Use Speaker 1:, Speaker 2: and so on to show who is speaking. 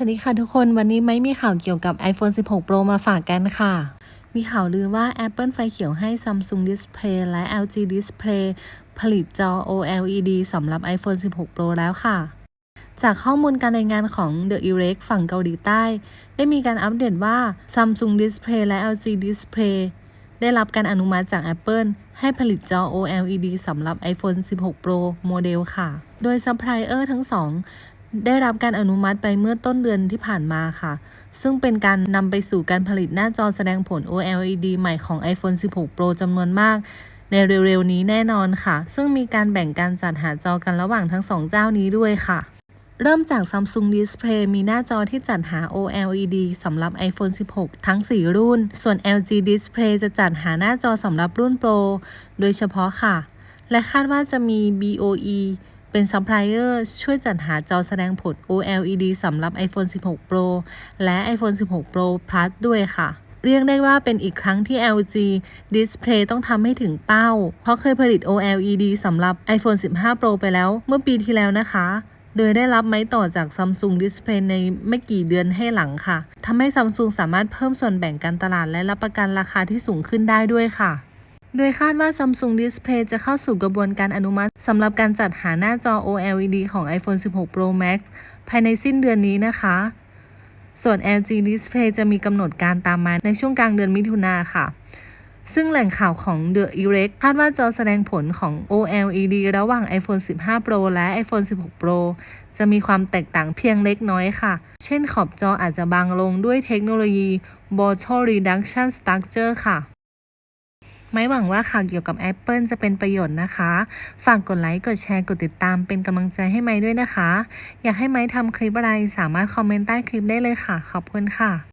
Speaker 1: สวัสดีค่ะทุกคนวันนี้ไม่มีข่าวเกี่ยวกับ iPhone 16 Pro มาฝากกันค่ะ มีข่าวลือว่า Apple ไฟเขียวให้ Samsung Display และ LG Display ผลิตจอ OLED สำหรับ iPhone 16 Pro แล้วค่ะ จากข้อมูลการรายงานของ The e r e c ฝั่งเกาหลีใต้ ได้มีการอัปเดตว่า Samsung Display และ LG Display ได้รับการอนุมัติจาก Apple ให้ผลิตจอ OLED สำหรับ iPhone 16 Pro โมเดลค่ะ โดยซัพพลายเออร์ทั้งสอง ได้รับการอนุมัติไปเมื่อต้นเดือนที่ผ่านมาค่ะ ซึ่งเป็นการนำไปสู่การผลิตหน้าจอแสดงผล OLED ใหม่ของ iPhone 16 Pro จำนวนมาก ในเร็วๆนี้แน่นอนค่ะ ซึ่งมีการแบ่งการจัดหาจอกันระหว่างทั้งสองเจ้านี้ด้วยค่ะเริ่มจาก Samsung Display มีหน้าจอที่จัดหา OLED สำหรับ iPhone 16 ทั้ง 4 รุ่น ส่วน LG Display จะจัดหาหน้าจอสำหรับรุ่น Pro โดยเฉพาะค่ะ และคาดว่าจะมี BOE เป็นซัพพลายเออร์ช่วยจัดหาจอแสดงผล OLED สำหรับ iPhone 16 Pro และ iPhone 16 Pro Plus ด้วยค่ะ เรียกได้ว่าเป็นอีกครั้งที่ LG Display ต้องทำให้ถึงเป้า เพราะเคยผลิต OLED สำหรับ iPhone 15 Pro ไปแล้วเมื่อปีที่แล้วนะคะโดยได้รับไม้ต่อจาก Samsung Display ในไม่กี่เดือนให้หลังค่ะ ทำให้ Samsung สามารถเพิ่มส่วนแบ่งการตลาดและรับประกันราคาที่สูงขึ้นได้ด้วยค่ะ โดยคาดว่า Samsung Display จะเข้าสู่กระบวนการอนุมัติสำหรับการจัดหาหน้าจอ OLED ของ iPhone 16 Pro Max ภายในสิ้นเดือนนี้นะคะ ส่วน LG Display จะมีกำหนดการตามมาในช่วงกลางเดือนมิถุนาค่ะ ซึ่งแหล่งข่าวของ The Erect คาดว่าจอแสดงผลของ OLED ระหว่าง iPhone 15 Pro และ iPhone 16 Pro จะมีความแตกต่างเพียงเล็กน้อยค่ะ เช่นขอบจออาจจะบางลงด้วยเทคโนโลยี Bottle Reduction Structure ค่ะ ไม่หวังว่าข่าวเกี่ยวกับ Apple จะเป็นประโยชน์นะคะ ฝากกดไลค์ กดแชร์ กดติดตามเป็นกำลังใจให้ไม้ด้วยนะคะ อยากให้ไม้ทำคลิปอะไรสามารถคอมเมนต์ใต้คลิปได้เลยค่ะ ขอบคุณค่ะ